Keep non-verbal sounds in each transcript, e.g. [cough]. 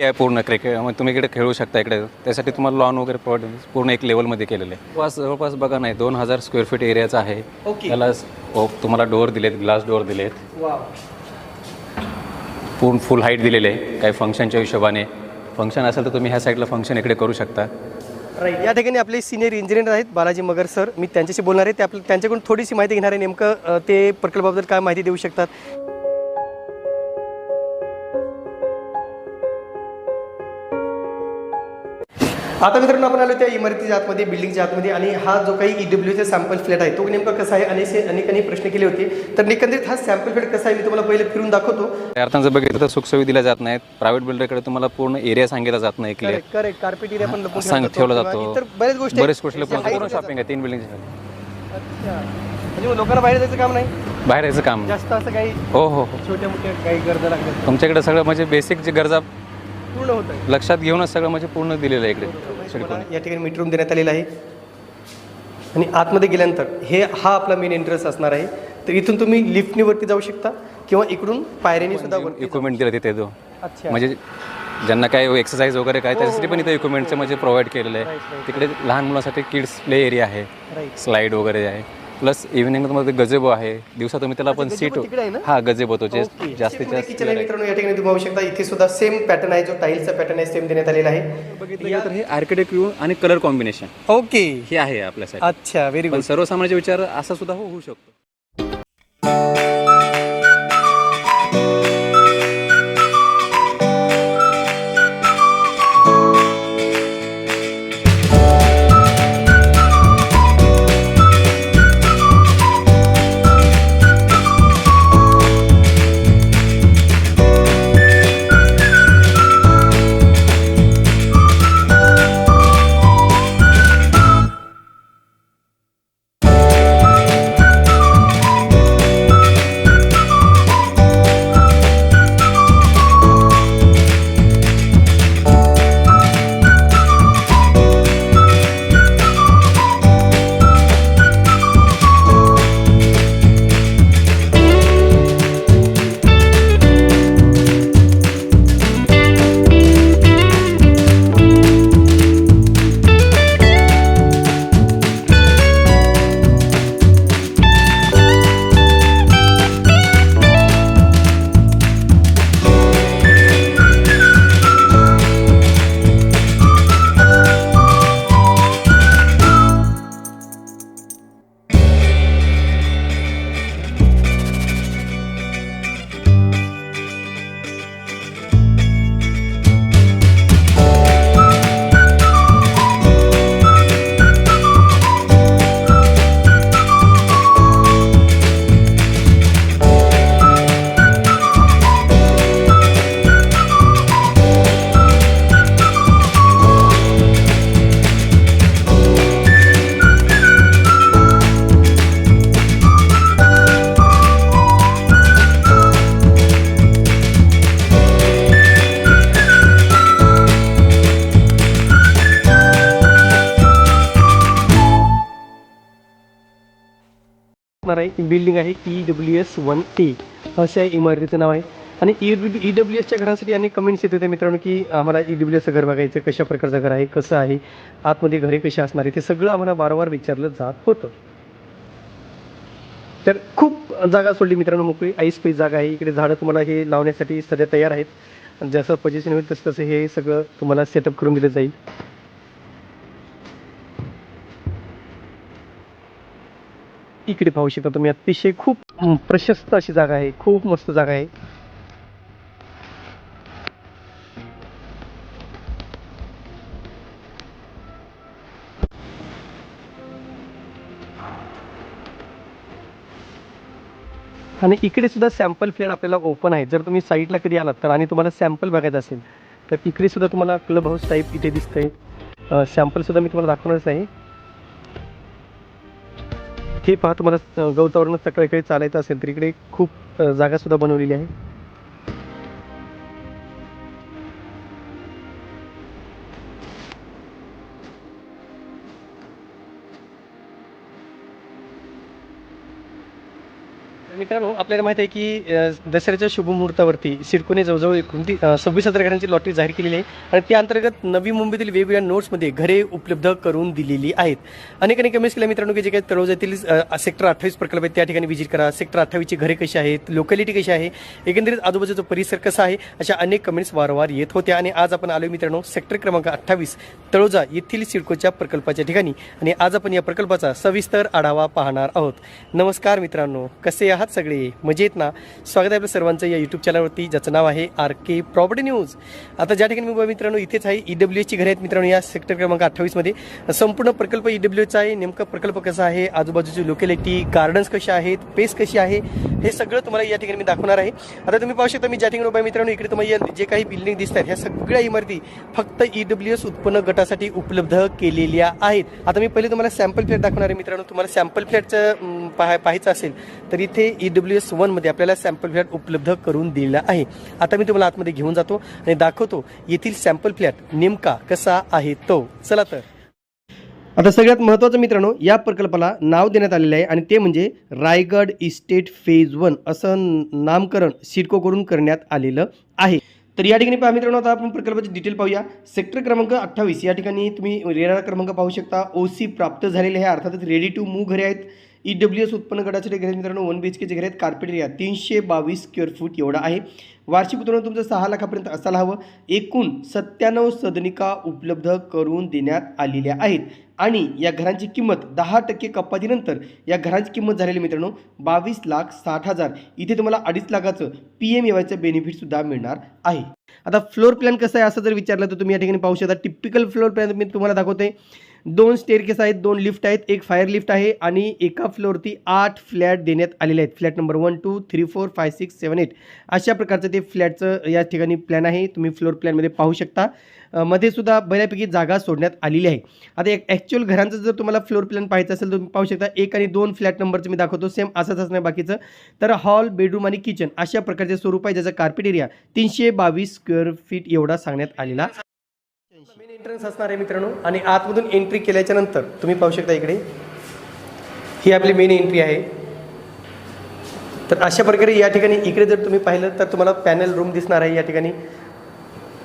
आहे पूर्ण क्रिकेट मग तुम्ही इकडे खेळू शकता इकडे. त्यासाठी तुम्हाला लॉन वगैरे प्रोव्हाइड पूर्ण एक लेवलमध्ये केलेलं आहे. जवळपास जवळपास बघा नाही दोन हजार स्क्वेअर फीट एरियाचा आहे. त्याला ओ- तुम्हाला डोअर दिलेत ग्लास डोअर दिलेत. पूर्ण फुल हाईट दिलेले आहे. काही फंक्शनच्या हिशोबाने. फंक्शन असेल तर तुम्ही ह्या साईडला फंक्शन इकडे करू शकता. राईट या ठिकाणी आपले सिनियर इंजिनियर आहेत बालाजी मगर सर मी त्यांच्याशी बोलणार आहे. ते आपल्या त्यांच्याकडून थोडीशी माहिती घेणार आहे. नेमकं ते प्रकल्पाबद्दल काय माहिती देऊ शकतात? आता मित्रांनो आपण आलो त्या इमारतीच्या आतमध्ये बिल्डिंगच्या आतमध्ये आणि हा जो काही ई डब्ल्यूचा सॅम्पल फ्लॅट आहे तो नेमका कसा आहे? अनेक अनेकांनी प्रश्न केले होते. तर एकंदरीत हा सॅम्पल फ्लॅट कसा आहे मी तुम्हाला पहिले फिरून दाखवतो. जर बघितलं तर सुखसोयी दिल्या जात नाहीत. प्रायव्हेट बिल्डरकडे तुम्हाला पूर्ण एरिया सांगितला जात नाही क्लिअर करेक्ट कार्पेट एरिया पण सांग ठेवला जातो. इतर बऱ्याच गोष्टी. बरेच गोष्टी पूर्ण शॉपिंग आहे तीन बिल्डिंग म्हणजे लोकांना बाहेर जायचं काम नाही? बाहेर यायचं काम जास्त असं काही हो हो हो. छोट्या मोठ्या काही गरजा लागल्या तुमच्याकडे सगळं म्हणजे बेसिक जे गरजा पूर्ण होत आहे. लक्षात घेऊनच सगळं म्हणजे पूर्ण दिलेलं आहे इकडे. या ठिकाणी मीट रूम देण्यात आलेला आहे. आणि आतमध्ये गेल्यानंतर हे हा आपला मेन एंट्रन्स असणार आहे. तर इथून तुम्ही लिफ्टनी वरती जाऊ शकता किंवा इकडून पायऱ्याने सुद्धा इक्विपमेंट दिलं तिथे तो अच्छा. म्हणजे ज्यांना काय एक्सरसाइज वगैरे काय त्याच्यासाठी पण इथे इक्विपमेंटचं म्हणजे प्रोव्हाइड केलेलं आहे. तिकडे लहान मुलांसाठी किड्स प्ले एरिया आहे. स्लाईड वगैरे आहे. प्लस इव्हिनिंगमध्ये गजेबो आहे. दिवसा तुम्ही त्याला पण सीट? हा गजेबो तो जे जास्तीत किचन आहे. जास्त मित्रांनो या ठिकाणी तुम्ही पाहू शकता इथे सुद्धा सेम पॅटर्न आहे जो टाईलचा पॅटर्न आहे सेम देण्यात आलेला आहे. बघितलं तर हे आर्किटेक्ट व्यू आणि कलर कॉम्बिनेशन ओके. हे आहे आपल्यासाठी. अच्छा व्हेरी गुड सर्वसामान्य विचार असा सुद्धा हो- होऊ शकतो. आहे. बिल्डिंग आहे E W S one T असं आहे इमारतीचं नाव आहे. आणि ई ई डब्ल्यू एसच्या घरासाठी अनेक कमेंट्स येत होते मित्रांनो की आम्हाला ई डब्ल्यू एसचं घर बघायचं कशा प्रकारचं घर आहे कसं आहे आतमध्ये घरे कशी असणार आहे ते सगळं आम्हाला वारंवार विचारलं जात होतं. तर खूप जागा सोडली मित्रांनो मोकळी. आईस जागा आहे. इकडे झाडं तुम्हाला हे लावण्यासाठी सध्या तयार आहेत. आणि जसं पजेशन होईल तसं तसं हे सगळं तुम्हाला सेटअप करून दिलं जाईल. इकडे पाहू शकता तुम्ही. अतिशय खूप प्रशस्त अशी जागा आहे. खूप मस्त जागा आहे. आणि इकडे सुद्धा सॅम्पल फ्लॅट आपल्याला ओपन आहे. जर तुम्ही साईडला कधी आलात तर आणि तुम्हाला सॅम्पल बघायचं असेल तर इकडे सुद्धा तुम्हाला क्लब हाऊस टाईप इथे दिसतंय. सॅम्पल सुद्धा मी तुम्हाला दाखवणारच आहे. हे पहा तुम्हाला गवतावरून सकाळी काही चालायचं असेल तर इकडे खूप जागासुद्धा बनवलेली आहे. मित्रांनो आपल्याला माहिती आहे की दसऱ्याच्या शुभमुहूर्तावरती सिडकोने जवळजवळ एकूण ती सव्वीस हजार घरांची लॉटरी जाहीर केलेली आहे आणि त्या अंतर्गत नवी मुंबईतील वेगवेगळ्या नोट्समध्ये घरे उपलब्ध करून दिलेली आहेत. अनेक अनेक कमेंट्स केल्या मित्रांनो की जे काही तळोजातील सेक्टर अठ्ठावीस प्रकल्प आहेत त्या ठिकाणी व्हिजिट करा. सेक्टर अठ्ठावीसची घरे कशी आहेत लोकॅलिटी कशी आहे एकंदरीत आजूबाजूचा परिसर कसा आहे अशा अनेक कमेंट्स वारंवार येत होत्या. आणि आज आपण आलो मित्रांनो सेक्टर क्रमांक अठ्ठावीस तळोजा येथील सिडकोच्या प्रकल्पाच्या ठिकाणी. आणि आज आपण या प्रकल्पाचा सविस्तर आढावा पाहणार आहोत. नमस्कार मित्रांनो कसे आहात? सगळे. मजेत ना? स्वागत आहे आपल्या सर्वांचं या यूट्यूब चॅनलवरती ज्याचं नाव आहे आर के प्रॉपर्टी न्यूज आता ज्या ठिकाणी मी मित्रांनो इथेच आहे ई डब्ल्यू एसची घरे आहेत मित्रांनो या सेक्टर क्रमांक अठ्ठावीसमध्ये संपूर्ण प्रकल्प ई डब्ल्यू एचा आहे. नेमका प्रकल्प कसा आहे? आजूबाजूची लोकॅलिटी गार्डन्स कसे आहेत? पेस कशी आहे? हे सगळं तुम्हाला या ठिकाणी मी दाखवणार आहे. आता तुम्ही पाहू शकता मी ज्या ठिकाणी उभा मित्रांनो इकडे तुम्हाला जे काही बिल्डिंग दिसत आहेत ह्या सगळ्या इमारती फक्त ई डब्ल्यू एस उत्पन्न गटासाठी उपलब्ध केलेल्या आहेत. आता मी पहिले तुम्हाला सॅम्पल फ्लॅट दाखवणार आहे मित्रांनो. तुम्हाला सॅम्पल फ्लॅटचं पाहाय पाहायचं असेल तर इथे ई डब्ल्यू एस वनमध्ये आपल्याला सॅम्पल फ्लॅट उपलब्ध करून दिलेला आहे. आता मी तुम्हाला आतमध्ये घेऊन जातो आणि दाखवतो येथील सॅम्पल फ्लॅट नेमका कसा आहे तो. चला तर. आता सगळ्यात महत्त्वाचं मित्रांनो या प्रकल्पाला नाव देण्यात आलेलं आहे आणि ते म्हणजे रायगड इस्टेट फेज वन असं नामकरण सिडकोकडून करण्यात आलेलं आहे. तर या ठिकाणी पहा मित्रांनो आता आपण प्रकल्पाची डिटेल पाहूया. सेक्टर क्रमांक अठ्ठावीस. या ठिकाणी तुम्ही रेरा क्रमांक पाहू शकता. ओ सी प्राप्त झालेले आहे. अर्थातच रेडी टू मूव्ह घरे आहेत. ई डब्ल्यू एस उत्पन्न गटाचे घरे मित्रांनो वन बी एच केचे घर आहेत कार्पेट एरिया तीनशे बावीस स्क्वेअर फूट एवढा आहे. वार्षिक उत्पन्न तुमचं सहा लाखापर्यंत असायला हवं. एकूण सत्त्याण्णव सदनिका उपलब्ध करून देण्यात आलेल्या आहेत. आणि या घरांची किंमत दहा टक्के कपातीनंतर या घरांची किंमत झालेली मित्रांनो बावीस लाख साठ हजार. इथे तुम्हाला अडीच लाखाचं पी एम एवायचं बेनिफिटसुद्धा मिळणार आहे. आता फ्लोर प्लॅन कसं आहे असं जर विचारलं तर तुम्ही या ठिकाणी पाहू शकता. टिपिकल फ्लोर प्लॅन मी तुम्हाला दाखवते दोन स्टेअरकेस आहेत दोन लिफ्ट आहेत एक फायर लिफ्ट आहे आणि एका फ्लोअरती आठ फ्लॅट देण्यात आलेले आहेत. Flat number one two three four five six seven eight अशा प्रकारचं ते फ्लॅटचं या ठिकाणी प्लॅन आहे. तुम्ही फ्लोअर प्लॅनमध्ये पाहू शकता. मध्ये सुद्धा बऱ्यापैकी जागा सोडण्यात आलेली आहे. आता एक ॲक्च्युअल घरांचं जर तुम्हाला फ्लोअर प्लॅन पाहायचं असेल तर तुम्ही पाहू शकता एक आणि दोन फ्लॅट नंबरचं मी दाखवतो. सेम असंच असणार बाकीचं. तर हॉल बेडरूम आणि किचन अशा प्रकारचे स्वरूप आहे ज्याचा कार्पेट एरिया तीनशे बावीस स्क्वेअर फीट एवढा सांगण्यात आलेला मेन एंट्रन्स असणार आहे मित्रांनो. आणि आतमधून एंट्री केल्याच्यानंतर तुम्ही पाहू शकता इकडे. ही आपली मेन एंट्री आहे. तर अशा प्रकारे या ठिकाणी इकडे जर तुम्ही पाहिलं तर तुम्हाला पॅनल रूम दिसणार आहे या ठिकाणी.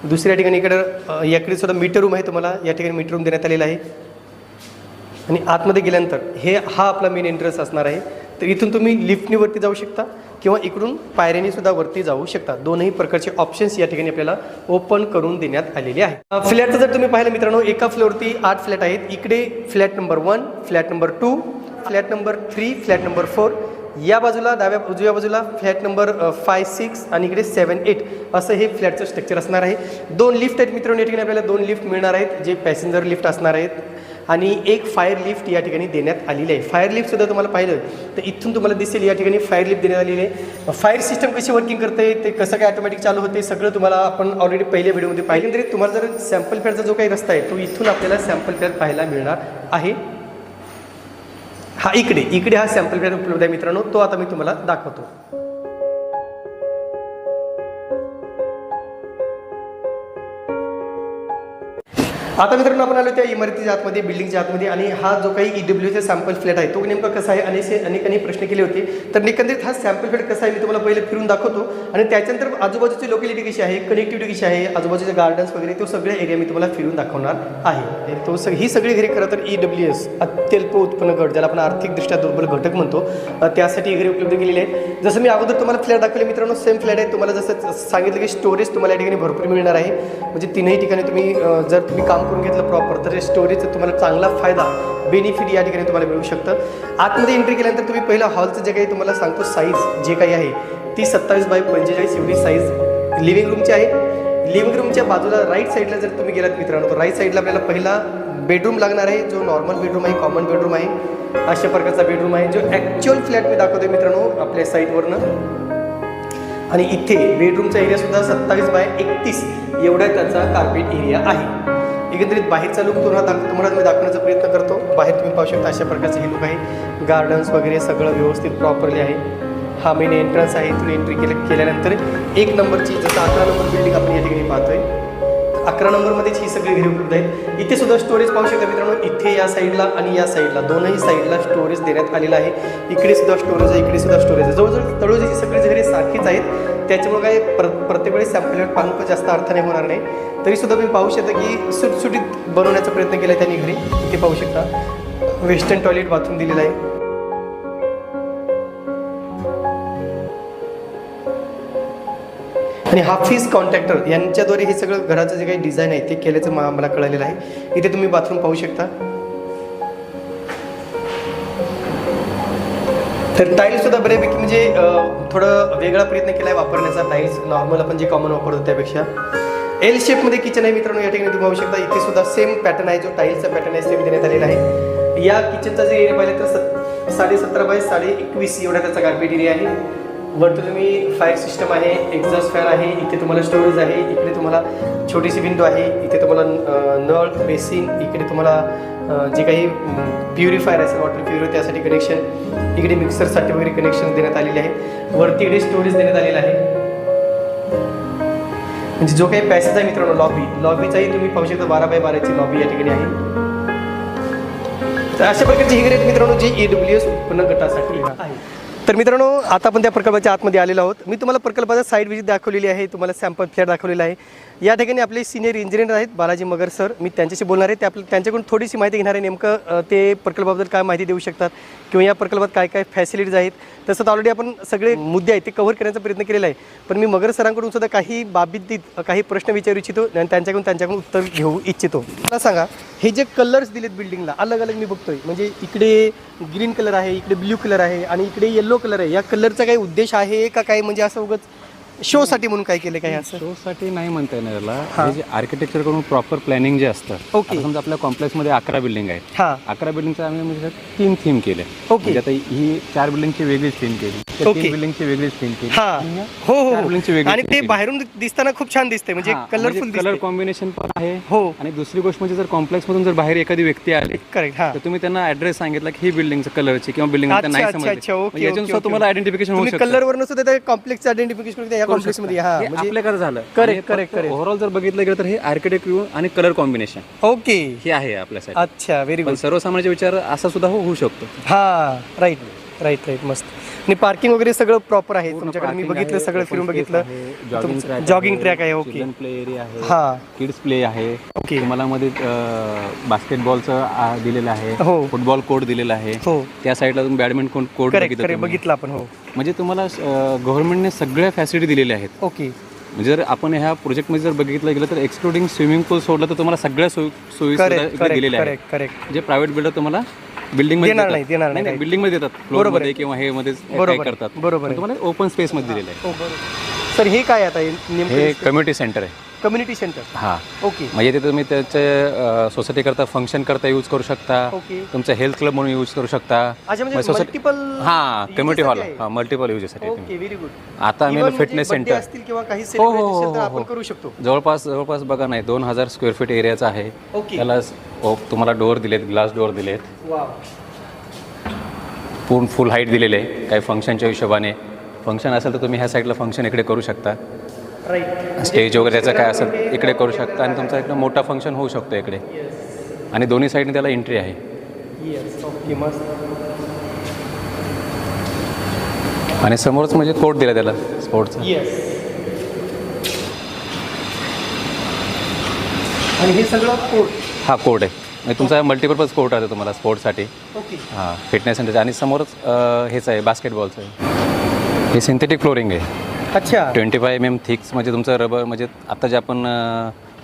दुसऱ्या ठिकाणी इकडं याकडे सुद्धा मीटर रूम आहे तुम्हाला. या ठिकाणी मीटर रूम देण्यात आलेला आहे. आणि आतमध्ये गेल्यानंतर हे हा आपला मेन एंट्रन्स असणार आहे. तर इथून तुम्ही लिफ्टनीवरती जाऊ शकता. किंवा इकडून पायऱ्याने सुद्धा वरती जाऊ शकता. दोनही प्रकारचे ऑप्शन्स या ठिकाणी आपल्याला ओपन करून देण्यात आलेले आहे. फ्लॅटचं जर तुम्ही पाहिलं मित्रांनो एका फ्लोअरती आठ फ्लॅट आहेत. इकडे flat number one flat number two flat number three flat number four या बाजूला डाव्या उजव्या बाजूला फ्लॅट नंबर फाय सिक्स आणि इकडे सेवन एट असं हे फ्लॅटचं स्ट्रक्चर असणार आहे. दोन लिफ्ट आहेत मित्रांनो या ठिकाणी आपल्याला दोन लिफ्ट मिळणार आहेत. जे पॅसेंजर लिफ्ट असणार आहेत. आणि एक फायर लिफ्ट या ठिकाणी देण्यात आलेली आहे. फायर लिफ्टसुद्धा तुम्हाला पाहिलं तर इथून तुम्हाला दिसेल या ठिकाणी फायर लिफ्ट देण्यात आलेली आहे. फायर सिस्टम कशी वर्किंग करते ते कसं काय ऑटोमॅटिक चालू होते सगळं तुम्हाला आपण ऑलरेडी पहिल्या व्हिडिओमध्ये पाहिजे तरी तुम्हाला जर सॅम्पल फेअरचा जो काही रस्ता आहे तो इथून आपल्याला सॅम्पल फेअर पाहायला मिळणार आहे. हा इकडे इकडे हा सॅम्पल फेअर उपलब्ध आहे मित्रांनो. तो आता मी तुम्हाला दाखवतो. आता मित्रांनो आपण आलो त्या इमारतीच्या आतमध्ये बिल्डिंगच्या आतमध्ये आणि हा जो काही ई डब्ल्यूचा सॅम्पल फ्लॅट आहे तो नेमका कसा आहे? आणि असे अनेकांनी प्रश्न केले होते. तर एकंदरीत हा सॅम्पल फ्लॅट कसा आहे? मी तुम्हाला पहिले फिरून दाखवतो. आणि त्याच्यानंतर आजूबाजूची लोकॅलिटी कशी आहे? कनेक्टिव्हिटी कशी आहे? आजूबाजूचे गार्डन्स वगैरे तो सगळे एरिया मी तुम्हाला फिरून दाखवणार आहे. तो सग ही सगळी घरे खरं तर ई डब्ल्यू एस अत्यल्प उत्पन्न गट ज्याला आपण आर्थिकदृष्ट्या दुर्बल घटक म्हणतो त्यासाठी घरे उपलब्ध केलेली आहेत. जसं मी अगोदर तुम्हाला फ्लॅट दाखवले मित्रांनो सेम फ्लॅट आहे. तुम्हाला जसं सांगितलं की स्टोरेज तुम्हाला या ठिकाणी भरपूर मिळणार आहे. म्हणजे तीनही ठिकाणी तुम्ही जर तुम्ही काम करून घेतलं प्रॉपर तर स्टोरेजचा तुम्हाला चांगला फायदा बेनिफिट या ठिकाणी तुम्हाला मिळू शकतं. आतमध्ये एंट्री केल्यानंतर तुम्ही पहिलं हॉलचं जे काही तुम्हाला सांगतो साईज जे काही आहे ती सत्तावीस बाय पंचेचाळीस एवढी साईज लिव्हिंग रूमची आहे. लिव्हिंग रूमच्या बाजूला राईट साईडला जर तुम्ही गेलात मित्रांनो तर राईट साईडला आपल्याला पहिला बेडरूम लागणार आहे जो नॉर्मल बेडरूम आहे कॉमन बेडरूम आहे. अशा प्रकारचा बेडरूम आहे जो ॲक्च्युअल फ्लॅट मी दाखवतो मित्रांनो आपल्या साईटवरनं आणि इथे बेडरूमचा एरियासुद्धा सत्तावीस बाय एकतीस एवढा त्याचा कार्पेट एरिया आहे. एकंदरीत बाहेरचा लुक तुम्हाला दाख तुम्हाला मी दाखवण्याचा प्रयत्न करतो. बाहेर तुम्ही पाहू शकता अशा प्रकारचं हे लुक आहे गार्डन्स वगैरे सगळं व्यवस्थित प्रॉपरली आहे. हा मेन एंट्रन्स आहे. इथून एंट्री केल्या केल्यानंतर एक नंबरची जसं अकरा नंबर बिल्डिंग आपण या ठिकाणी पाहतोय. अकरा नंबरमध्येच ही सगळी घरी उपलब्ध आहेत. इथे सुद्धा स्टोरेज पाहू शकता मित्रांनो इथे या साईडला आणि या साईडला दोनही साईडला स्टोरेज देण्यात आलेला आहे. इकडे सुद्धा स्टोरेज आहे इकडे सुद्धा स्टोरेज आहे. जवळजवळ तळोजी ही सगळीच घरे सारखीच आहेत. त्याच्यामुळे काय प्र प्रत्येक वेळेस सॅम्पल पाहून पण जास्त अर्थाने होणार नाही. तरीसुद्धा तुम्ही पाहू शकता की सुटसुटीत बनवण्याचा प्रयत्न केला आहे त्यांनी घरी. इथे पाहू शकता. वेस्टर्न टॉयलेट बाथरूम दिलेलं आहे. आणि हाफिज कॉन्ट्रॅक्टर यांच्याद्वारे हे सगळं घराचं जे काही डिझाईन आहे ते केल्याचं मला कळलेलं आहे. इथे तुम्ही बाथरूम पाहू शकता. तर टाईल्स सुद्धा बऱ्यापैकी म्हणजे थोडं वेगळा प्रयत्न केला आहे वापरण्याचा. टाईल्स नॉर्मल आपण जे कॉमन वापरतो त्यापेक्षा. एल शेपमध्ये किचन आहे मित्रांनो या ठिकाणी तुम्ही पाहू शकता इथे सुद्धा सेम पॅटर्न आहे जो टाईल्सचा पॅटर्न आहे सेम देण्यात आलेला आहे. या किचनचा जर एरिया पाहिलं तर साडे सतरा बाय साडे एकवीस एवढा त्याचा गार्बेट एरिया आहे. वरती तुम्ही फायर सिस्टम आहे एक्झॉस्ट फॅन आहे इथे तुम्हाला स्टोरेज आहे इकडे तुम्हाला छोटीशी विंडो आहे इथे तुम्हाला नळ बेसिन इकडे तुम्हाला जे काही प्युरिफायर असेल वॉटर प्युरिफायर त्यासाठी कनेक्शन इकडे मिक्सरसाठी वगैरे कनेक्शन देण्यात आलेले आहे. वरती इकडे स्टोरेज देण्यात आलेला आहे. म्हणजे जो काही पॅसेज आहे मित्रांनो लॉबी लॉबीचाही तुम्ही पाहू शकता बारा बाय बाराची लॉबी या ठिकाणी आहे. तर अशा प्रकारची ही घरे मित्रांनो जी ई डब्ल्यू एस उत्पन्न गटासाठी आहे. तर मित्रांनो आता आपण त्या प्रकल्पाच्या आतमध्ये आलेलो आहोत. मी तुम्हाला प्रकल्पाचा साईड विजिट दाखवलेली आहे तुम्हाला सॅम्पल फ्लॅट दाखवलेला आहे. या ठिकाणी आपले सिनियर इंजिनियर आहेत बालाजी मगर सर मी त्यांच्याशी बोलणार आहे. ते आपल्या त्यांच्याकडून थोडीशी माहिती घेणार आहे. नेमकं ते प्रकल्पाबद्दल काय माहिती देऊ शकतात किंवा या प्रकल्पात काय काय फॅसिलिटीज आहेत. तसंच ऑलरेडी आपण सगळे मुद्दे आहेत ते कव्हर करण्याचा प्रयत्न केलेला आहे. पण मी मगर सरांकडून सुद्धा काही बाबतीत काही प्रश्न विचारू इच्छितो आणि त्यांच्याकडून त्यांच्याकडून उत्तर घेऊ इच्छितो. मला सांगा हे जे कलर्स दिलेत बिल्डिंगला अलग अलग मी बघतोय. म्हणजे इकडे ग्रीन कलर आहे इकडे ब्ल्यू कलर आहे आणि इकडे येल्लो कलर आहे. या कलरचा काही उद्देश आहे का काय? म्हणजे असं उगच शोसाठी म्हणून काय केलं काय असं? शोसाठी नाही म्हणता येणार याला. हा. जे आर्किटेक्चरकडून प्रॉपर प्लॅनिंग जे असतं ओके. आता समजा आपल्या कॉम्प्लेक्समध्ये अकरा बिल्डिंग आहेत. हां. अकरा बिल्डिंगचं आम्ही म्हणजे तीन थीम केले. ओके. म्हणजे आता ही चार बिल्डिंगची वेगळीच थीम केली. त्या. तीन बिल्डिंगची वेगळीच थीम केली. हा. आणि हो हो, चार हो बिल्डिंगची वेगळी आणि ते केली. बाहेरून दिसताना खूप छान दिसते म्हणजे कलरफुल कलर दिसते कॉम्बिनेशन पण आहे. हो. आणि दुसरी गोष्ट म्हणजे जर कॉम्प्लेक्स मधून जर बाहेर एखादी व्यक्ती आली करेक्ट हा. तर तुम्ही त्यांना ऍड्रेस सांगितला की ही बिल्डिंगचं कलरची किंवा बिल्डिंग अच्छा नाही अच्छा ओके म्हणजे याच्यानुसार तुम्हाला आयडेंटिफिकेशन होऊ तुम्ही शकतं. कलर वरनं सुद्धा त्या कॉम्प्लेक्स आयडेंटिफिकेशन या कॉम्प्लेक्समध्ये हा म्हणजे आपल्याकडे झालं. Correct, correct, correct. ओव्हरऑल जर बघितलं गेलं तर हे आर्किटेक्ट आणि कलर कॉम्बिनेशन ओके हे आहे आपल्यासाठी. अच्छा व्हेरी गुड सर्वसामान्य विचार असा सुद्धा हो- होऊ शकतो. हा राईट राईट राईट मस्त. आणि पार्किंग वगैरे सगळं प्रॉपर आहे. तुमच्याकडे मी बघितलं सगळं फिरून बघितलं. जॉगिंग ट्रॅक आहे ओके प्ले एरिया आहे हा. किड्स प्ले आहे. ओके तुम्हाला मध्ये बास्केटबॉलचं दिलेलं आहे हो. फुटबॉल कोर्ट दिलेला आहे. हो. त्या साईडला तुम्ही बॅडमिंटन कोर्ट बघितलं आपण हो. म्हणजे तुम्हाला गव्हर्नमेंटने सगळ्या फॅसिलिटी दिलेल्या आहेत. ओके म्हणजे जर आपण ह्या प्रोजेक्टमध्ये जर बघितलं गेलं तर एक्सक्लुडिंग स्विमिंग पूल सोडलं तर तुम्हाला सगळ्या सोयी दिलेल्या आहेत. जे प्रायव्हेट बिल्डर तुम्हाला बिल्डिंगमध्ये देणार. नाही, देणार नाही. बिल्डिंगमध्ये देतात. फ्लोर बरोबर मध्ये आहे. किंवा हे मध्ये काय बरोबर करतात. बरोबर. तुम्हाला ओपन स्पेस मध्ये दिलेलं आहे. हो सर हे काय आता? हे कम्युनिटी सेंटर आहे. कम्युनिटी सेंटर हा. ओके. म्हणजे तिथे तुम्ही त्याचे सोसायटी करता फंक्शन करता यूज करू शकता. ओके. तुमचं हेल्थ क्लब म्हणून यूज करू शकता. अच्छा म्हणजे मल्टिपल हा कम्युनिटी हॉल हा मल्टिपल युजेससाठी ओके व्हेरी गुड आता आम्ही फिटनेस सेंटर असतील किंवा काही हो, हो, हो, आपण. करू शकतो. जवळपास जवळपास बघा नाही दोन हजार स्क्वेअर फीट एरियाचा आहे. त्याला ओ- तुम्हाला डोअर दिलेत ग्लास डोअर दिलेत. पूर्ण फुल हाईट दिलेले आहे काही फंक्शनच्या हिशोबाने. फंक्शन असेल तर तुम्ही ह्या साईडला फंक्शन इकडे करू शकता. राईट स्टेज वगैरे त्याचं काय असेल इकडे करू शकता आणि तुमचा इकडे मोठा फंक्शन होऊ शकतो इकडे. आणि दोन्ही साईडने त्याला एंट्री आहे. येस ओके मस्त. आणि समोरच म्हणजे कोर्ट दिला त्याला स्पोर्टचा येस आणि हे सगळं कोट हा कोर्ट आहे. म्हणजे तुमचा मल्टीपर्पज कोर्ट आहे तुम्हाला स्पोर्ट्ससाठी ओके. हां फिटनेस सेंटरचा आणि समोरच अं, हेच आहे बास्केटबॉलचं आहे. हे सिंथेटिक फ्लोरिंग आहे. अच्छा. Twenty five M M thicks म्हणजे तुमचं रबर म्हणजे आता जे आपण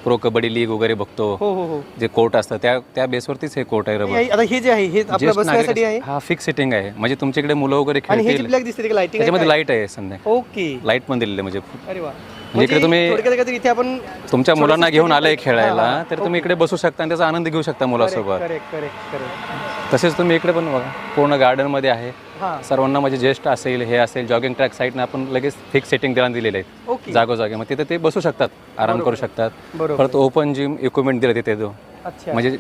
प्रो कबड्डी लीग वगैरे बघतो हो हो हो. जे कोर्ट असतं त्या त्या बेसवरतीच हे कोर्ट आहे रबर हे- आता हे जे आहे हे आपल्या Just बसण्यासाठी नागरिक- आहे? हा फिक्स सिटिंग आहे. म्हणजे तुमच्याकडे मुलं वगैरे आणि हे जे खेळतील ब्लॅक दिसते लाइटिंग त्याच्यामध्ये लाइट आहे संध्या. ओके. लाइट पण दिलेली आहे म्हणजे अरे वा. म्हणजे इकडे तुम्ही- थोडक्यात काय तर इथे आपण तुमच्या मुलांना घेऊन आले हा, खेळायला हा, तर तुम्ही इकडे बसू शकता आणि त्याचा आनंद घेऊ शकता मुलासोबत. Correct correct correct. तसेच तुम्ही इकडे पण बघा पूर्ण गार्डनमध्ये आहे. हां. सर्वांना म्हणजे जेस्ट असेल हे असेल जॉगिंग ट्रॅक साईडने आपण लगेच फिक्स सेटिंग द्यायला दिलेले आहेत. ओके. जागोजागी. मग तिथे ते बसू शकतात आराम करू शकतात. बरोबर. परत ओपन जिम इक्विपमेंट दिले तिथे अच्छा. म्हणजे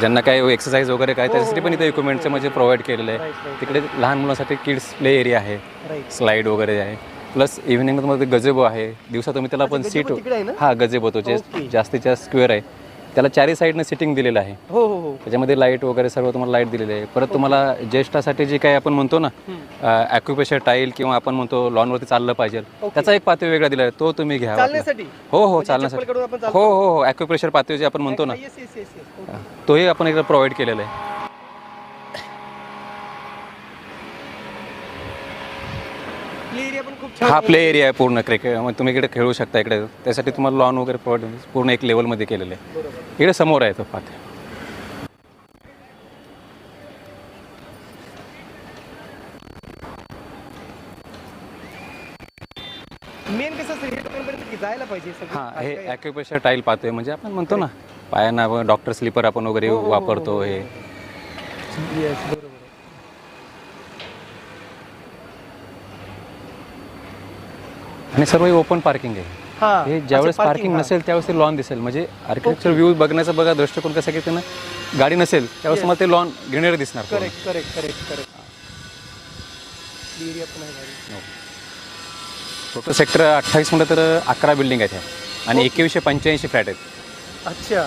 ज्यांना काय एक्सरसाइज वगैरे काय त्यासाठी पण इथे इक्विपमेंटचं म्हणजे प्रोव्हाइड केलेलं आहे. तिकडे लहान मुलांसाठी किड्स प्ले एरिया आहे. राईट स्लाईड वगैरे आहे. प्लस इव्हिनिंगमध्ये गजेबो आहे. दिवसा तुम्ही त्याला पण सीट? हा गजेबो तो जे ओके. जास्तीत जास्त स्क्वेअर आहे. त्याला चारही साईडनं सिटिंग दिलेलं आहे. हो हो हो. त्याच्यामध्ये लाइट वगैरे सर्व तुम्हाला लाइट दिलेली आहे. परत तुम्हाला ज्येष्ठासाठी जे काही आपण म्हणतो ना ॲक्युपेशर टाईल किंवा आपण म्हणतो लॉनवरती चाललं पाहिजे. त्याचा एक पातळी वेगळा दिला आहे. तो तुम्ही घ्या. हो हो म्हणजे चालण्यासाठी. काढून आपण चालतो. हो हो हो. ॲक्युप्रेशर पातळी जे आपण म्हणतो ना तोही आपण एकदा प्रोव्हाइड केलेला आहे प्ले एरिया पण खूप छान हा प्ले एरिया आहे पूर्ण क्रिकेट मग तुम्ही इकडे खेळू शकता इकडे. त्यासाठी तुम्हाला लॉन वगैरे प्रोव्हाइड पूर्ण एक लेवलमध्ये केलेलं आहे. इकडे समोर आहे तो पाते मेन कसं असतं हे लोकांपर्यंत की जायला पाहिजे सगळं? हां हे ॲक्युपेशर टाईल पाहतोय म्हणजे आपण म्हणतो ना पायांना डॉक्टर स्लीपर आपण वगैरे हो, हो, हो, वापरतो हो, हे. Yes, बरोबर आहे. आणि सर्व ओपन पार्किंग आहे. हा हे ज्यावेळेस अच्छा, पार्किंग हा. नसेल त्यावेळेस ते लॉन दिसेल. म्हणजे आर्किटेक्चर व्ह्यू बघण्याचा बघा दृष्टिकोन कसं की त्यांना गाडी नसेल त्यावेळेस. मला ते लॉन ग्रीनरी दिसणार पूर्ण. Correct correct correct correct area पण आहे भारी. टोटल सेक्टर अठ्ठावीस म्हणलं तर अकरा बिल्डिंग आहेत ह्या. आणि एकवीसशे पंच्याऐंशी फ्लॅट आहेत. अच्छा.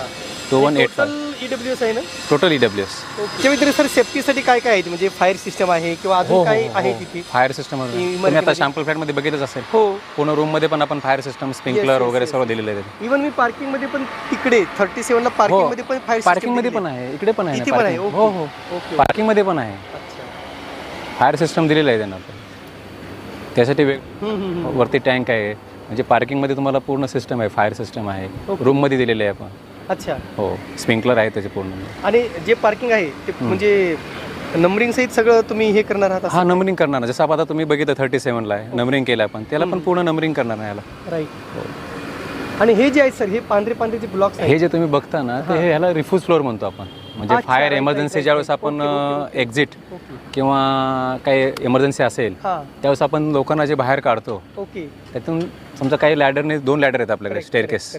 Two one eight total EW S आहे ना? टोटल ई डब्ल्यू एस त्याच्या व्यतिरिक्त सर सेफ्टीसाठी काय काय आहे? म्हणजे फायर सिस्टम आहे किंवा हो, अजून काय आहे तिथे? फायर सिस्टम तुम्ही आता? शॅम्पल फ्लॅटमध्ये बघितलंच असेल. हो. पूर्ण रूममध्ये पण आपण फायर सिस्टम स्प्रिंकलर वगैरे. सर्व दिलेलं आहे इव्हन मी पार्किंगमध्ये पण तिकडे थर्टी सेव्हन ला पार्किंगमध्ये पण फायर पार्किंगमध्ये पण आहे. इकडे पण आहे इथे पण आहे. parking. हो हो. ओके पार्किंगमध्ये पण आहे. अच्छा. फायर सिस्टम दिलेलं आहे त्यांना पण. त्यासाठी वेग. वरती टँक आहे. म्हणजे पार्किंगमध्ये तुम्हाला पूर्ण सिस्टम आहे फायर सिस्टम आहे. रूममध्ये दिलेले आहे आपण. अच्छा. हो स्प्रिंकलर आहे त्याचे पूर्ण. आणि जे पार्किंग आहे ते म्हणजे नंबरिंग सहित सगळं तुम्ही हे करणार आहात हा नंबरिंग करणार. जसं आपण आता तुम्ही बघितलं थर्टी सेवनला आहे नंबरिंग केलं आपण. त्याला पण पूर्ण नंबरिंग करणार नाही याला. राईट आणि हे जे आहेत सर हे पांढरे पांढरे जे ब्लॉक्स हे जे तुम्ही बघता ना ते हे. ह्याला रिफ्यूज फ्लोअर म्हणतो आपण. म्हणजे फायर right, ज्यावेळेस. आपण. एक्झिट किंवा काही एमर्जन्सी असेल त्यावेळेस आपण लोकांना जे बाहेर काढतो ओके त्यातून समजा काही लॅडरने दोन लॅडर आहेत आपल्याकडे स्टेअरकेस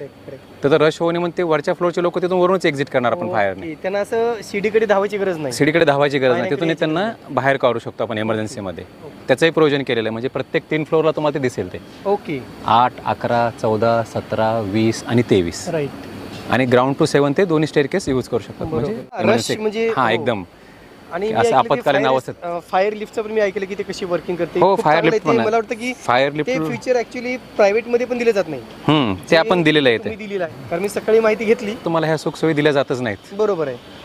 तर रश होणे मग ते वरच्या फ्लोअरचे लोक तिथून वरूनच एक्झिट करणार आपण फायरने त्यांना असं शिडीकडे धावायची गरज नाही. सिडीकडे धावायची गरज नाही. तिथून त्यांना बाहेर काढू शकतो आपण एमर्जन्सीमध्ये त्याचंही प्रोविजन केलेलं आहे. म्हणजे प्रत्येक तीन फ्लोअरला तुम्हाला ते दिसेल ते. ओके आठ अकरा चौदा सतरा वीस आणि तेवीस. राईट आणि ग्राउंड टू सेवन ते दोन्ही स्टेअरकेस यूज करू शकतात. म्हणजे Rush emergency- म्हणजे- हा हो. एकदम आणि असं आपत्कालीन अवस्थेत. फायर लिफ्टचं पण मी ऐकलं की ते कशी वर्किंग करते हो, फायर लिफ्ट. पण. मला वाटतं की फायर लिफ्ट फ्युचर ऍक्च्युली प्रायव्हेटमध्ये पण दिले जात नाही हम्म ते आपण दिलेलं आहे दिलेलं आहे कारण मी सकाळी माहिती घेतली तुम्हाला ह्या सुखसोयी दिल्या जातच नाहीत बरोबर आहे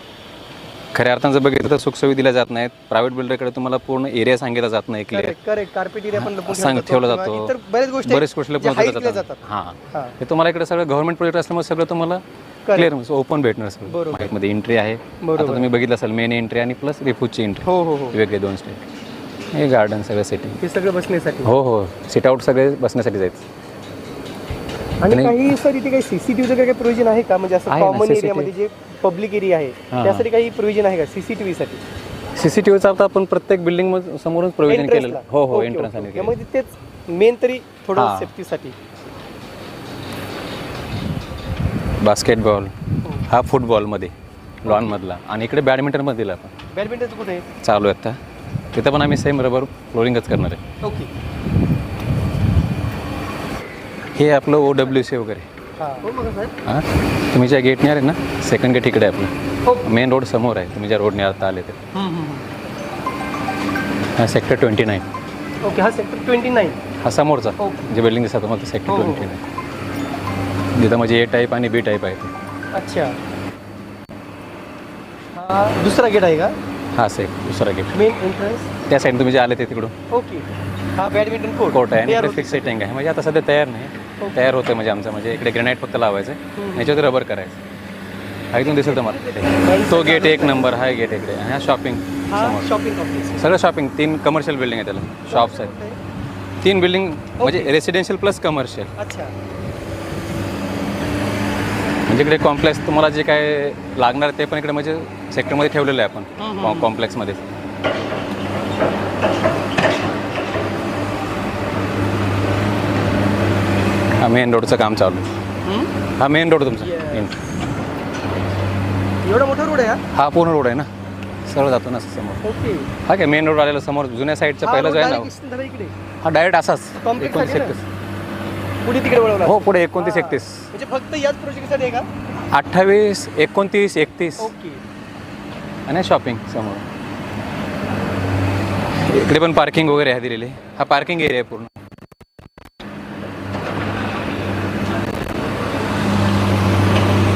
खऱ्या अर्थानं जर बघितलं तर सुखसोयी दिल्या जात नाहीत. प्रायव्हेट बिल्डरकडे तुम्हाला पूर्ण एरिया सांगितला जात नाही क्लिअर करेक्ट कार्पेट एरिया पण लपून सांग ठेवला जातो बऱ्याच गोष्टी बरेच गोष्टी जातात. हां. तुम्हाला इकडे सगळं गव्हर्नमेंट प्रोजेक्ट असल्यामुळे सगळं तुम्हाला क्लिअर ओपन भेटणार बरोबर. माहितीमध्ये एंट्री आहे. आता बरोबर. तुम्ही बघितलं असेल मेन एंट्री आणि प्लस रिफ्यूजची एंट्री हो हो वेगळे दोन स्टेट हे गार्डन सगळं सेटिंग हे सगळं बसण्यासाठी. हो हो. सिट आउट सगळे बसण्यासाठी जायचं आणि काही सर इथे काही सीसीटीव्हीचं काही प्रोव्हिजन आहे का? म्हणजे असं कॉमन. एरियामध्ये जे पब्लिक एरिया आहे. हां. त्यासाठी काही प्रोव्हिजन आहे का? सीसीटीव्ही साठी. सीसीटीव्हीचा आता आपण प्रत्येक बिल्डिंग समोरच प्रोव्हिजन Entrance केलेलं. ला? हो हो एंट्रन्स आणि. मग तेच मेन तरी थोडं हां. सेफ्टीसाठी बास्केटबॉल हा. फुटबॉलमध्ये लॉनमधला आणि इकडे बॅडमिंटनमध्ये दिला आपण. बॅडमिंटनचं कुठे आहे? चालू आहे आता. तिथं पण आम्ही सेम रबर फ्लोरिंगच करणार आहे. ओके. हे आपलं ओ डब्ल्यू सी वगैरे. हाँ। हो हाँ? तुम्ही ज्या गेटने आले ना सेकंड गेट इकडे आहे आपलं. मेन रोड समोर आहे तुम्ही ज्या रोडने आता आले ते हा sector twenty nine hmm. Okay हा सेक्टर ट्वेंटी नाईन हा समोरचा ओके. जे बिल्डिंग दिसतं तुम्हाला सेक्टर हो, हो. ट्वेंटी नाईन जिथं म्हणजे ए टाईप आणि बी टाईप आहे ते. अच्छा. हा दुसरा गेट आहे का? हा सेक दुसरा गेट मेन एंट्रन्स त्या साईड तुम्ही जे आले ते तिकडून. ओके. हा बॅडमिंटन कोर्ट कोर्ट आहे आणि फिक्स सेटिंग आहे. म्हणजे आता सध्या तयार नाही. तयार होतं म्हणजे आमचं म्हणजे इकडे ग्रेनाईट फक्त लावायचं हम्म. याच्यावर रबर करायचं हा इथून दिसेल तुम्हाला. तो गेट एक नंबर हा गेट इकडे. आणि हा शॉपिंग हा शॉपिंग सगळं शॉपिंग तीन कमर्शियल बिल्डिंग आहे त्याला शॉप्स आहेत. तीन बिल्डिंग म्हणजे रेसिडेन्शियल प्लस कमर्शियल अच्छा. म्हणजे इकडे कॉम्प्लेक्स तुम्हाला जे काय लागणार आहे ते पण इकडे म्हणजे सेक्टरमध्ये ठेवलेलं आहे आपण. कॉम्प्लेक्समध्ये हा मेन रोडचं काम चालू आहे. हा मेन रोड तुमचा. Main. एवढा मोठा रोड आहे हा? हा पूर्ण रोड आहे ना. सरळ जातो ना समोर. ओके हा काय मेन रोड आलेला समोर जुन्या साईडचा पहिला जो आहे ना इकडे. हा डायरेक्ट असाच. Complex एकोणतीस आहे ना? एकतीस. पुढे तिकडे वळवला. हो पुढे एकोणतीस हा. एकतीस. म्हणजे फक्त याच प्रोजेक्टसाठी आहे का? अठ्ठावीस एकोणतीस एकतीस. ओके आणि शॉपिंग समोर. इकडे पण पार्किंग वगैरे आहे दिलेली. हा पार्किंग एरिया आहे पूर्ण.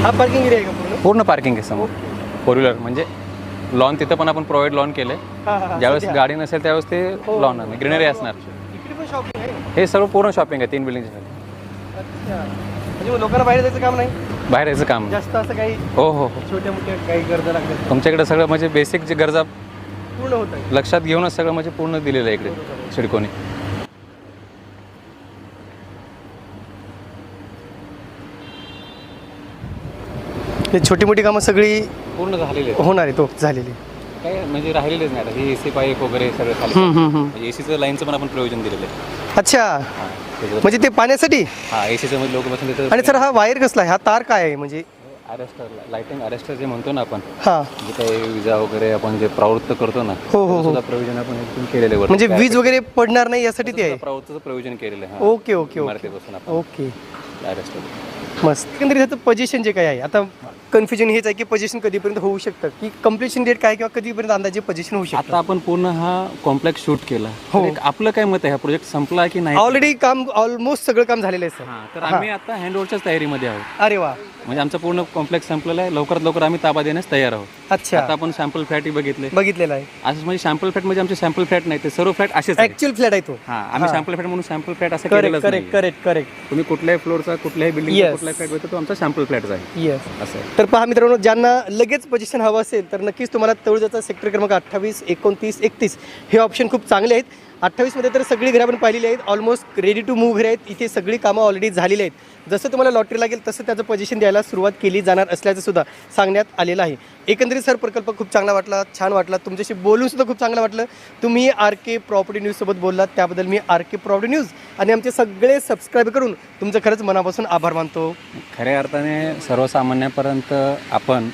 हा पार्किंग एरिया आहे का पूर्ण? पूर्ण पार्किंग आहे समोर. फोर व्हीलर म्हणजे लॉन तिथं पण आपण प्रोव्हाइड लॉन केलंय. हा, हा, हा. ज्यावेळेस सध्या. गाडी नसेल त्यावेळेस ते हो. लॉन आहे. ग्रीनरी असणार. इकडे पण शॉपिंग आहे? हे सर्व पूर्ण शॉपिंग आहे तीन अच्छा. म्हणजे मग लोकांना बाहेर जायचं काम नाही? बाहेर यायचं काम नाही. जास्त असं काही हो हो हो. छोट्या मोठ्या काही गरजा लागतात तुमच्याकडे सगळं म्हणजे बेसिक जे गरजा पूर्ण होत आहे. लक्षात घेऊनच सगळं म्हणजे पूर्ण दिलेलं आहे इकडे सिडकोनी. हे छोटी मोठी कामं सगळी पूर्ण झालेले होणार आहे तो झालेली. काय म्हणजे राहिलेलेच नाही आता. हे एसी पाईप वगैरे सगळं हम्म. एसीचं लाईनचं पण आपण प्रयोजन दिलेलं आहे. अच्छा. हा, त्याचं- म्हणजे ते पाण्यासाठी? हा एसीचं मध्ये लोक बसून तिथं आणि सर हा वायर कसला आहे? हा तार काय आहे? म्हणजे अरेस्टर लाइटिंग अरेस्टर जे म्हणतो ना आपण हा. जे काही विजा वगैरे आपण जे प्रवृत्त करतो ना हो, हो, हो. त्याचं सुद्धा प्रयोजन आपण एकदम केलेलं आहे. म्हणजे वीज वगैरे पडणार नाही यासाठी ते आहे? प्रवृत्तचं प्रयोजन केलेलं आहे हा. Okay okay okay. इमारतीपासून आपण ओके. अरेस्टर मस्त. एकंदरीत ह्याचं पोझिशन जे काय आहे आता कन्फ्युजन हेच आहे की पोझिशन कधीपर्यंत होऊ शकतं? की कम्प्लिशन डेट काय किंवा कधीपर्यंत अंदाजे पोझिशन होऊ आता शकतं आपण पूर्ण हा कॉम्प्लेक्स शूट केला. हो. तर एक आपलं काय मत आहे? हा प्रोजेक्ट संपला की नाही? ऑलरेडी काम ऑलमोस्ट सगळं काम झालेलं आहे हा, सर तर आम्ही आता हँडओव्हरच्याच तयारीमध्ये आहोत. अरे वा. म्हणजे आमचं पूर्ण कॉम्प्लेक्स संपलेला आहे. लवकरात लवकर आम्ही ताबा देण्यास तयार आहोत. अच्छा. आता आपण सॅम्पल फ्लॅटही बघितले. बघितलेलं आहे. असं म्हणजे सॅम्पल फ्लॅट म्हणजे आमचे सॅम्पल फ्लॅट नाही ते सर्व फ्लॅट असेच आहेत. ऍक्च्युअल फ्लॅट आहे तो. हा आम्ही सॅम्पल फ्लॅट म्हणून सॅम्पल फ्लॅट असं करेक्ट केलेलंच करेक्ट करेक्ट करेक्ट तुम्ही कुठल्याही फ्लोअरचा कुठल्याही बिल्डिंग Yes. कुठल्याही फ्लॅट बघतो तो आमचा सॅम्पल फ्लॅटचा आहे. येस असं आहे. तर पहा मित्रांनो ज्यांना लगेच पोझिशन हवं असेल तर नक्कीच तुम्हाला तळुजाचा सेक्टर क्रमांक अठ्ठावीस एकोणतीस एकतीस हे ऑप्शन खूप चांगले आहेत. अठ्ठावीसमध्ये तर सगळी घरं आपण पाहिलेली आहेत. ऑलमोस्ट रेडी टू मूव्ह घरं आहेत. इथे सगळी कामं ऑलरेडी झालेली आहेत. जसं तुम्हाला लॉटरी लागेल तसं त्याचं पोझिशन द्यायला सुरुवात केली जाणार असल्याचं सुद्धा सांगण्यात आलेलं आहे. एकंदरीत सर प्रकल्प खूप चांगला वाटला छान वाटला. तुमच्याशी बोलून सुद्धा खूप चांगलं वाटलं. तुम्ही आर के प्रॉपर्टी न्यूजसोबत बोललात त्याबद्दल मी आर के प्रॉपर्टी न्यूज आणि आमचे सगळे सबस्क्राईब करून तुमचं खरंच मनापासून आभार मानतो. खऱ्या अर्थाने सर्वसामान्यापर्यंत आपण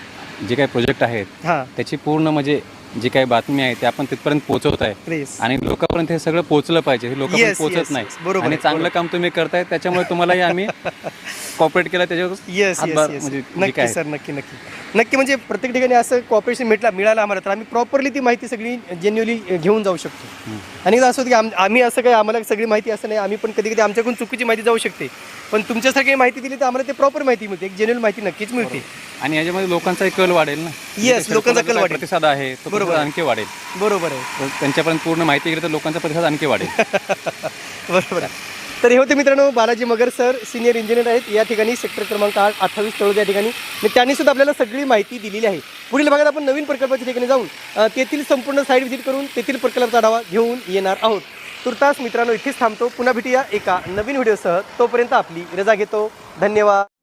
जे काही प्रोजेक्ट आहेत हां. त्याची पूर्ण म्हणजे जी काही बातमी आहे ते आपण तिथपर्यंत पोहोचवत आहे. आणि लोकांपर्यंत हे सगळं पोहोचलं पाहिजे हे लोकांपर्यंत Yes, पोहोचत yes, नाही. बरोबर आणि आहे, चांगलं काम तुम्ही करताय त्याच्यामुळे तुम्हालाही आम्ही [laughs] कॉपरेट केलं त्याच्यावर येस हातभार येस येस म्हणजे जे नक्की काय सर नक्की नक्की. नक्की म्हणजे प्रत्येक ठिकाणी असं कॉपरेशन मिळालं मिळालं आम्हाला तर आम्ही प्रॉपरली ती माहिती सगळी जेन्युअली घेऊन जाऊ शकतो. आणि असं होतं की आम आम्ही असं काही आम्हाला सगळी माहिती असं नाही आम्ही पण कधी कधी आमच्याकडून चुकीची माहिती जाऊ शकते. पण तुमच्यासारखी माहिती दिली तर आम्हाला ते प्रॉपर माहिती मिळते एक जेन्युअल माहिती नक्कीच मिळते. आणि याच्यामध्ये लोकांचाही कल वाढेल ना? Yes, लोकांचा कल वाढेल. प्रतिसाद आहे तो बरोबर. प्रतिसाद आणखी वाढेल. बरोबर आहे. तर त्यांच्यापर्यंत पूर्ण माहिती गेली तर लोकांचा प्रतिसाद आणखी वाढेल. [laughs] बरोबर आहे. तर हे होते मित्रांनो Balaji Magar sir senior engineer आहेत. या ठिकाणी सेक्टर क्रमांक आठ अठ्ठावीस तळोजा या ठिकाणी. आणि त्यांनी सुद्धा आपल्याला सगळी माहिती दिलेली आहे. पुढील भागात आपण नवीन प्रकल्पाच्या ठिकाणी जाऊन अ, तेथील संपूर्ण साईट व्हिजिट करून तेथील प्रकल्पाचा आढावा घेऊन येणार आहोत. तुर्तास मित्रांनो इथेच थांबतो. पुन्हा भेटूया एका नवीन व्हिडिओसह. तोपर्यंत आपली रजा घेतो. धन्यवाद.